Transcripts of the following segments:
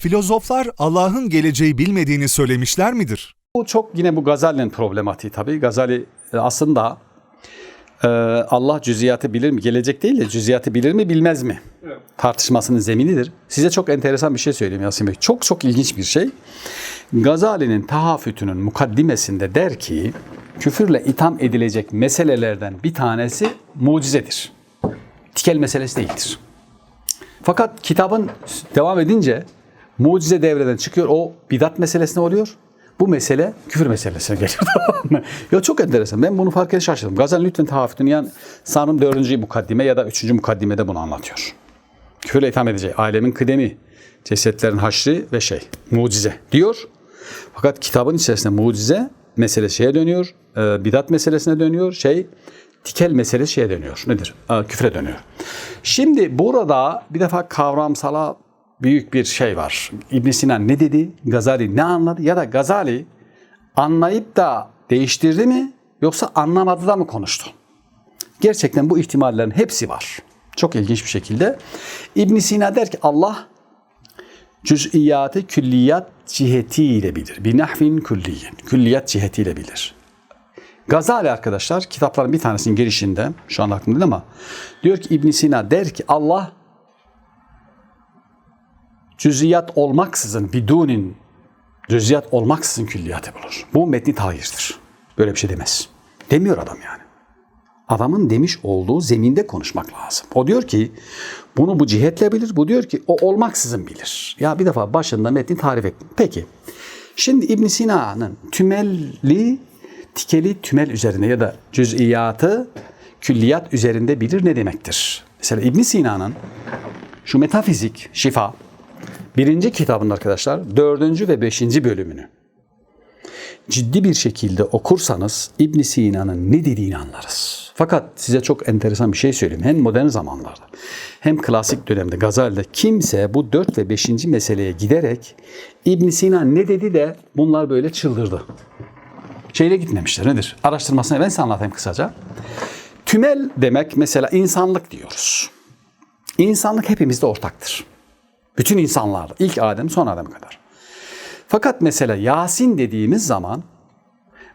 Filozoflar Allah'ın geleceği bilmediğini söylemişler midir? Bu çok yine bu Gazali'nin problematiği tabii. Gazali e, aslında e, Allah cüziyatı bilir mi? Gelecek değil de cüziyatı bilir mi bilmez mi? Tartışmasının zeminidir. Size çok enteresan bir şey söyleyeyim Yasin Bey. Çok çok ilginç bir şey. Gazali'nin tahafütünün mukaddimesinde der ki küfürle itham edilecek meselelerden bir tanesi mucizedir. Tikel meselesi değildir. Fakat kitabın devam edince mucize devreden çıkıyor. O bidat meselesine oluyor. Bu mesele küfür meselesine geliyor. Ya çok enteresan. Ben bunu fark edince şaşırdım. Gazali lütfen tahafütünü yani sanırım dördüncü mukaddime ya da üçüncü mukaddimede bunu anlatıyor. Küfürle itham edecek. Alemin kıdemi, cesetlerin haşri ve şey, mucize diyor. Fakat kitabın içerisinde mucize meselesi şeye dönüyor. E, bidat meselesine dönüyor. Şey, tikel meselesi şeye dönüyor. Nedir? E, küfre dönüyor. Şimdi burada bir defa kavramsala büyük bir şey var. ibn Sina ne dedi? Gazali ne anladı? Ya da Gazali anlayıp da değiştirdi mi? Yoksa anlamadı da mı konuştu? Gerçekten bu ihtimallerin hepsi var. Çok ilginç bir şekilde. ibn Sina der ki Allah cüz'iyatı külliyat cihetiyle bilir. Bir nahvin külliyin. Külliyat cihetiyle bilir. Gazali arkadaşlar kitapların bir tanesinin girişinde şu an aklımda değil ama diyor ki ibn Sina der ki Allah cüziyat olmaksızın bidunin cüziyat olmaksızın külliyatı bulur. Bu metni tahirdir. Böyle bir şey demez. Demiyor adam yani. Adamın demiş olduğu zeminde konuşmak lazım. O diyor ki bunu bu cihetle bilir. Bu diyor ki o olmaksızın bilir. Ya bir defa başında metni tarif ettim. Peki. Şimdi İbn Sina'nın tümelli tikeli tümel üzerine ya da cüz'iyatı külliyat üzerinde bilir ne demektir? Mesela İbn Sina'nın şu metafizik, şifa birinci kitabın arkadaşlar dördüncü ve beşinci bölümünü ciddi bir şekilde okursanız İbn Sina'nın ne dediğini anlarız. Fakat size çok enteresan bir şey söyleyeyim. Hem modern zamanlarda hem klasik dönemde Gazali'de kimse bu 4 ve 5. meseleye giderek İbn Sina ne dedi de bunlar böyle çıldırdı. Şeyle gitmemişler nedir? Araştırmasını ben size anlatayım kısaca. Tümel demek mesela insanlık diyoruz. İnsanlık hepimizde ortaktır. Bütün insanlarda. ilk Adem son Adem kadar. Fakat mesela Yasin dediğimiz zaman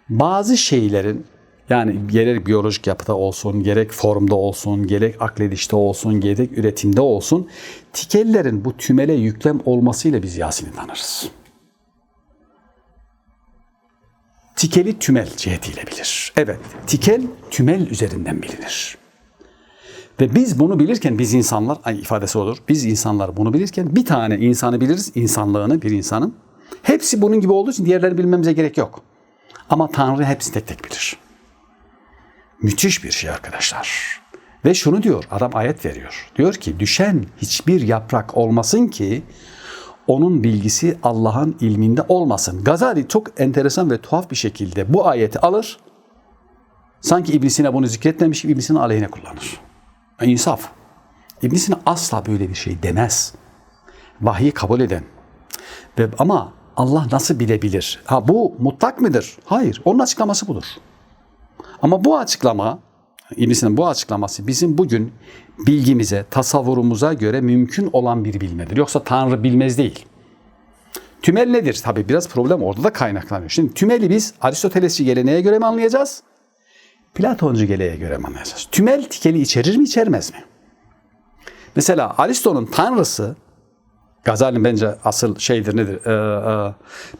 bazı şeylerin yani gerek biyolojik yapıda olsun, gerek formda olsun, gerek akledişte olsun, gerek üretimde olsun tikellerin bu tümele yüklem olmasıyla biz Yasin'i tanırız. Tikeli tümel cihetiyle bilir. Evet, tikel tümel üzerinden bilinir. Ve biz bunu bilirken biz insanlar, ay ifadesi olur. Biz insanlar bunu bilirken bir tane insanı biliriz, insanlığını bir insanın. Hepsi bunun gibi olduğu için diğerlerini bilmemize gerek yok. Ama Tanrı hepsini tek tek bilir. Müthiş bir şey arkadaşlar. Ve şunu diyor, adam ayet veriyor. Diyor ki düşen hiçbir yaprak olmasın ki onun bilgisi Allah'ın ilminde olmasın. Gazali çok enteresan ve tuhaf bir şekilde bu ayeti alır. Sanki İbn Sina bunu zikretmemiş gibi İbn Sina aleyhine kullanır. İnsaf. İbn Sina asla böyle bir şey demez. Vahyi kabul eden. Ve ama Allah nasıl bilebilir? Ha bu mutlak mıdır? Hayır. Onun açıklaması budur. Ama bu açıklama Sina'nın bu açıklaması bizim bugün bilgimize, tasavvurumuza göre mümkün olan bir bilmedir. Yoksa Tanrı bilmez değil. Tümel nedir? Tabi biraz problem orada da kaynaklanıyor. Şimdi tümeli biz Aristotelesçi geleneğe göre mi anlayacağız? Platoncu geleneğe göre mi anlayacağız? Tümel tikeli içerir mi içermez mi? Mesela Aristo'nun tanrısı Gazali'nin bence asıl şeydir nedir? Ee, e,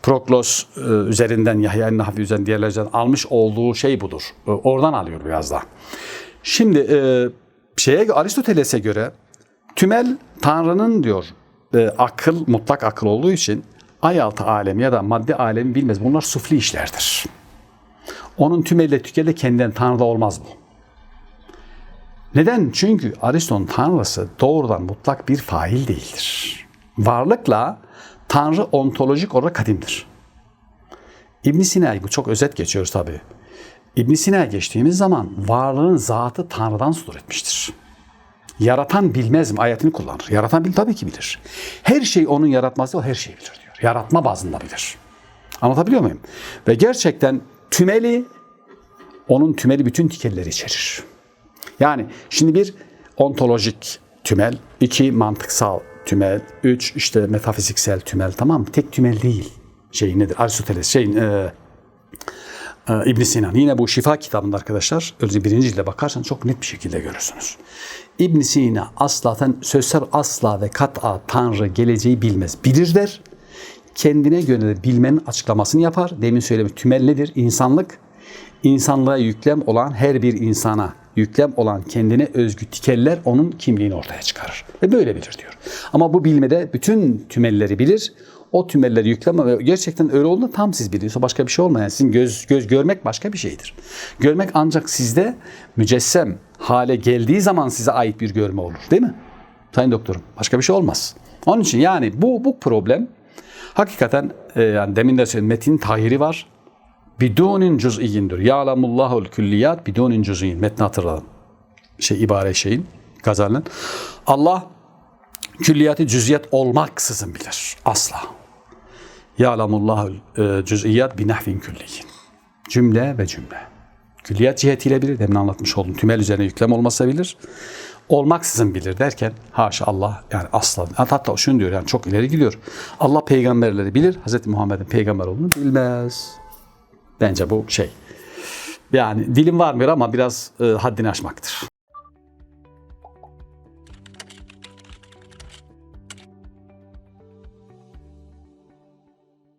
Proklos e, üzerinden Yahya Nahvi üzerinden diğerlerden almış olduğu şey budur. E, oradan alıyor biraz da. Şimdi e, şeye Aristoteles'e göre tümel Tanrı'nın diyor e, akıl mutlak akıl olduğu için ay altı alemi ya da madde alemi bilmez. Bunlar sufli işlerdir. Onun tümelle tükelle kendinden Tanrı'da olmaz bu. Neden? Çünkü Aristo'nun Tanrısı doğrudan mutlak bir fail değildir varlıkla Tanrı ontolojik olarak kadimdir. İbn Sina'yı çok özet geçiyoruz tabi. İbn Sina'ya geçtiğimiz zaman varlığın zatı Tanrı'dan sudur etmiştir. Yaratan bilmez mi ayetini kullanır. Yaratan bil tabii ki bilir. Her şey onun yaratması o her şeyi bilir diyor. Yaratma bazında bilir. Anlatabiliyor muyum? Ve gerçekten tümeli onun tümeli bütün tikelleri içerir. Yani şimdi bir ontolojik tümel, iki mantıksal tümel. Üç işte metafiziksel tümel tamam mı? Tek tümel değil. Şey nedir? Aristoteles şeyin e, e, ibn Sinan. Yine bu şifa kitabında arkadaşlar özellikle birinci cilde bakarsanız çok net bir şekilde görürsünüz. ibn Sina asla sözler asla ve kat'a Tanrı geleceği bilmez. Bilir der. Kendine göre bilmenin açıklamasını yapar. Demin söylediğim tümel nedir? İnsanlık. İnsanlığa yüklem olan her bir insana yüklem olan kendine özgü tikeller onun kimliğini ortaya çıkarır. Ve böyle bilir diyor. Ama bu bilmede bütün tümelleri bilir. O tümelleri yükleme ve gerçekten öyle olduğunda tam siz biliyorsa başka bir şey olmayan. Sizin göz, göz görmek başka bir şeydir. Görmek ancak sizde mücessem hale geldiği zaman size ait bir görme olur. Değil mi? Sayın doktorum. Başka bir şey olmaz. Onun için yani bu, bu problem hakikaten e, yani demin de söyledim metin tahiri var bidunin cüz'iyindir. Ya'lemullahul külliyat bidunin cüz'iyyin. Metni hatırladım. Şey ibare şeyin Gazali'nin. Allah külliyatı cüz'iyat olmaksızın bilir. Asla. Ya'lemullahul e, cüz'iyat bi nahvin külliyin. Cümle ve cümle. Külliyat cihetiyle bilir. Demin anlatmış oldum. Tümel üzerine yüklem olmasa bilir. Olmaksızın bilir derken haşa Allah yani asla. Hatta şunu diyor yani çok ileri gidiyor. Allah peygamberleri bilir. Hz. Muhammed'in peygamber olduğunu bilmez. Bence bu şey. Yani dilim varmıyor ama biraz e, haddini aşmaktır.